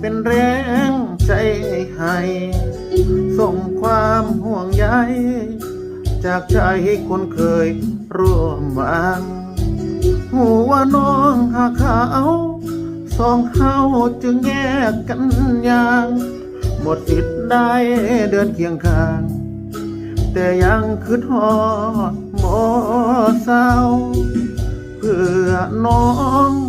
เป็นแรงใจให้ส่งความห่วงใยจากใจคนเคยร่วมหวังหัวน้องหาเขาสองเฮาจึงแยกกันอย่าง หมดสิทธิ์ได้เดินเคียงข้าง แต่ยังคืดหอดหมอเศร้า เพื่อน้อง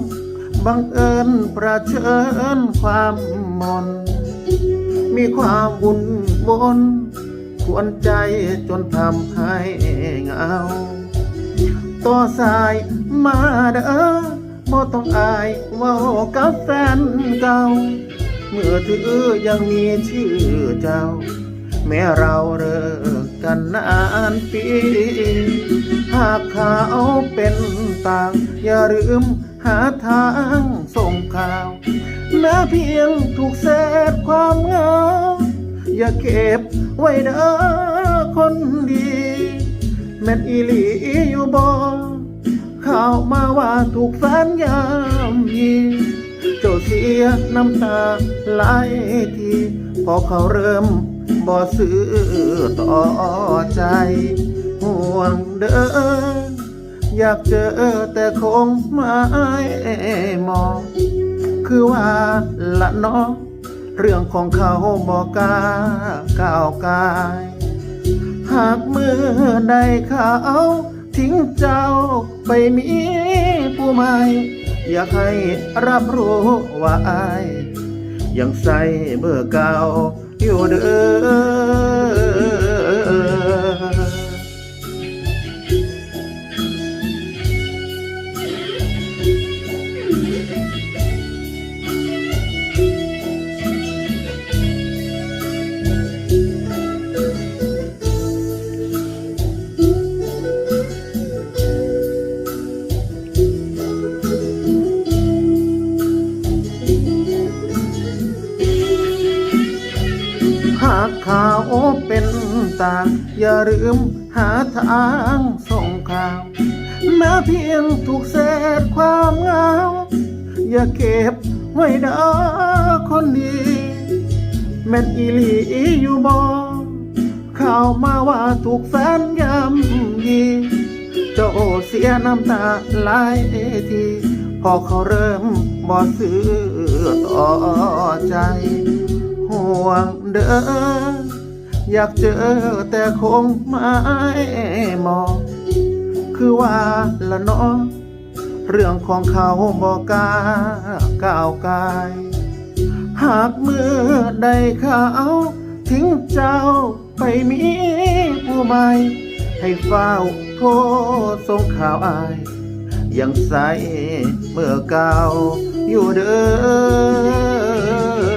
บังเอิญประเชิญความมน มีความวุ่นบนควรใจจนทำให้เงา ต่อสายมาเด้อบ่ต้องอายว่ากับแฟนเก่า เมื่อถือยังมีชื่อเจ้า แม้เราเลิกกันนานปี หากเขาเป็นต่าง อย่าลืม หาทางส่งข่าวแม้เพียงถูกเศษความเหงา อย่าเก็บไว้เด้อคนดี แม่นอีหลีอยู่บ่ข่าวมาว่าถูกแฟนยามยีเจ้าเสียน้ำตาไหลทีพอเขาเริ่มบ่ซื้อต่อใจ ห่วงเด้อ อยากเจอแต่คงไม่มอง คือว่าละเนาะเรื่องของเขาบอกก้าก้าวกาย หากมือใดเขาทิ้งเจ้าไปมีผู้ใหม่อยากให้รับรู้ว่าอายยังใส่เบอร์เก่าอยู่เด้อ ขาวเป็นต่างอย่าลืมหาทางส่งข่าวแม้เพียงถูกเศษความเหงา อย่าเก็บไว้เด้อคนดีแม่นอีหลีอยู่บ่ข่าวมาว่าถูกแฟนยำยีเจ้าเสียน้ำตาหลายทีพอเขาเริ่มบ่ซื้อต่อใจ ห่วงเด้ออยากเจอแต่คงไม่มอง คือว่าละเน้อเรื่องของเขาบอกกล้าก้าวกาย หากเมื่อใดเขาทิ้งเจ้าไปมีผู้ใหม่ให้เฝ้าโทษส่งข่าวอาย ยังใส่เมื่อเก่าอยู่เด้อ